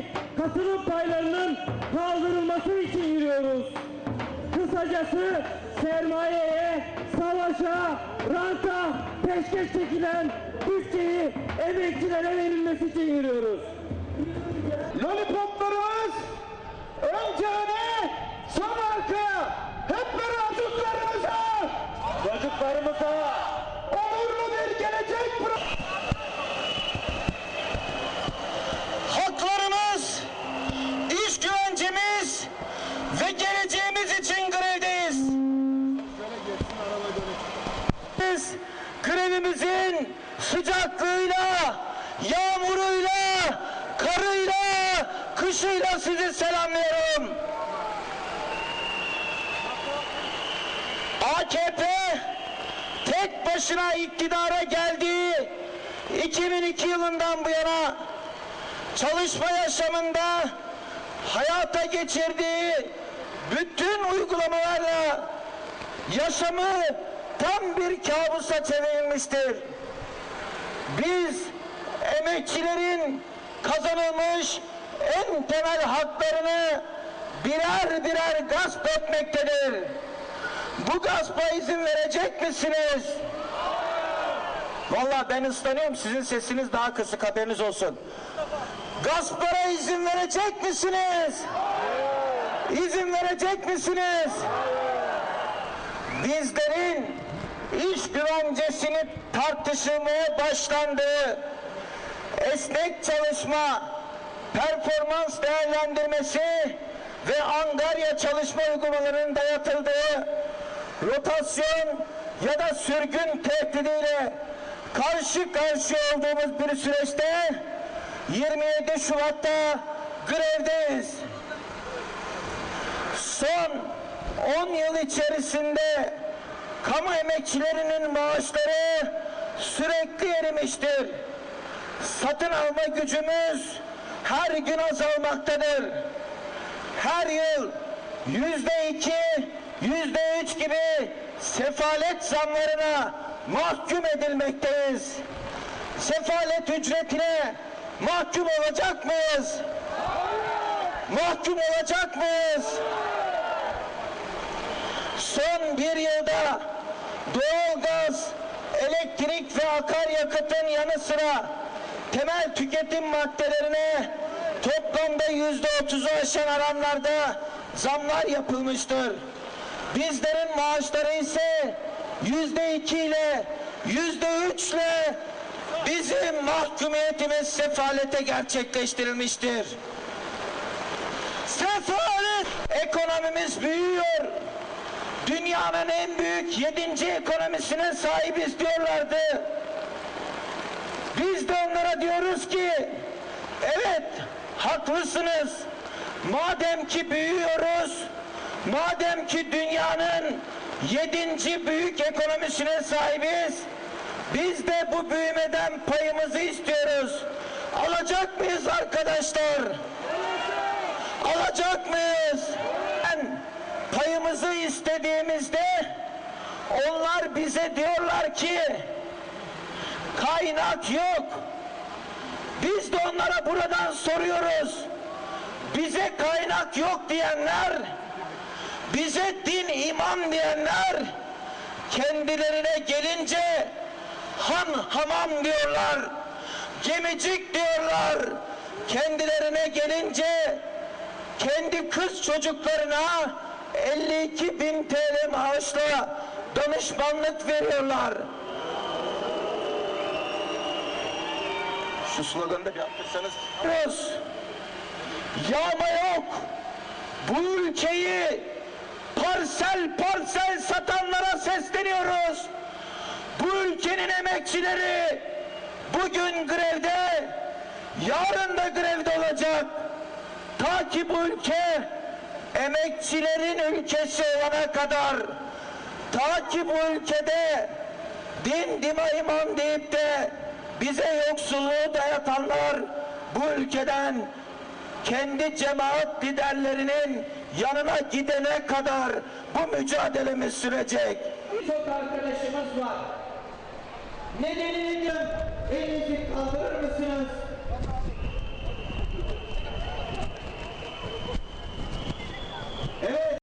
eğitimdeki katılım paylarının kaldırılması için yürüyoruz. Kısacası sermayeye, savaşa, ranta peşkeş çekilen bütçeyi emekçilere verilmesi için yürüyoruz. Lollipoplarımız önce öne, sonra arkaya. Hep beraber çocuklarımıza, ve geleceğimiz için grevdeyiz. Biz grevimizin sıcaklığıyla, yağmuruyla, karıyla, kışıyla sizi selamlıyorum. AKP tek başına iktidara geldiği 2002 yılından bu yana çalışma yaşamında hayata geçirdiği bütün uygulamalarla yaşamı tam bir kabusa çevrilmiştir. Biz emekçilerin kazanılmış en temel haklarını birer birer gasp etmektedir. Bu gaspa izin verecek misiniz? Vallahi ben ıslanıyorum sizin sesiniz daha kısık haberiniz olsun. Gasplara izin verecek misiniz? İzin verecek misiniz? Bizlerin iş güvencesini tartışılmaya başlandığı esnek çalışma, performans değerlendirmesi ve angarya çalışma uygulamalarının dayatıldığı rotasyon ya da sürgün tehdidiyle karşı karşıya olduğumuz bir süreçte 27 Şubat'ta grevdeyiz. Son 10 yıl içerisinde kamu emekçilerinin maaşları sürekli erimiştir. Satın alma gücümüz her gün azalmaktadır. Her yıl yüzde iki, yüzde üç gibi sefalet zamlarına mahkum edilmekteyiz. Sefalet ücretine mahkum olacak mıyız? Mahkum olacak mıyız? Son bir yılda doğalgaz, elektrik ve akaryakıtın yanı sıra temel tüketim maddelerine toplamda yüzde otuzu aşan oranlarda zamlar yapılmıştır. Bizlerin maaşları ise yüzde iki ile yüzde üçle bizim mahkumiyetimiz sefalete gerçekleştirilmiştir. Sefalet ekonomimiz büyüyor. Dünyanın en büyük yedinci ekonomisine sahibiz diyorlardı. Biz de onlara diyoruz ki evet haklısınız. Madem ki büyüyoruz, madem ki dünyanın yedinci büyük ekonomisine sahibiz, biz de bu büyümeden payımızı istiyoruz. Alacak mıyız arkadaşlar? Alacak mıyız? Ben payımızı istediğimizde onlar bize diyorlar ki kaynak yok. Biz de onlara buradan soruyoruz. Bize kaynak yok diyenler, bize din iman diyenler kendilerine gelince han hamam diyorlar, gemicik diyorlar. Kendilerine gelince kendi kız çocuklarına 52 bin TL maaşla danışmanlık veriyorlar. Şu sloganı da bir yaptırsanız. Yağma yok, bu ülkeyi parsel parsel satanlara sesleniyoruz. Bu ülkenin emekçileri bugün grevde, yarın da grevde olacak. Ta ki bu ülke emekçilerin ülkesi olana kadar, ta ki bu ülkede din, dima, iman deyip de bize yoksulluğu dayatanlar bu ülkeden kendi cemaat liderlerinin yanına gidene kadar bu mücadelemiz sürecek. Nedeni nedir? Elinizi kaldırır mısınız?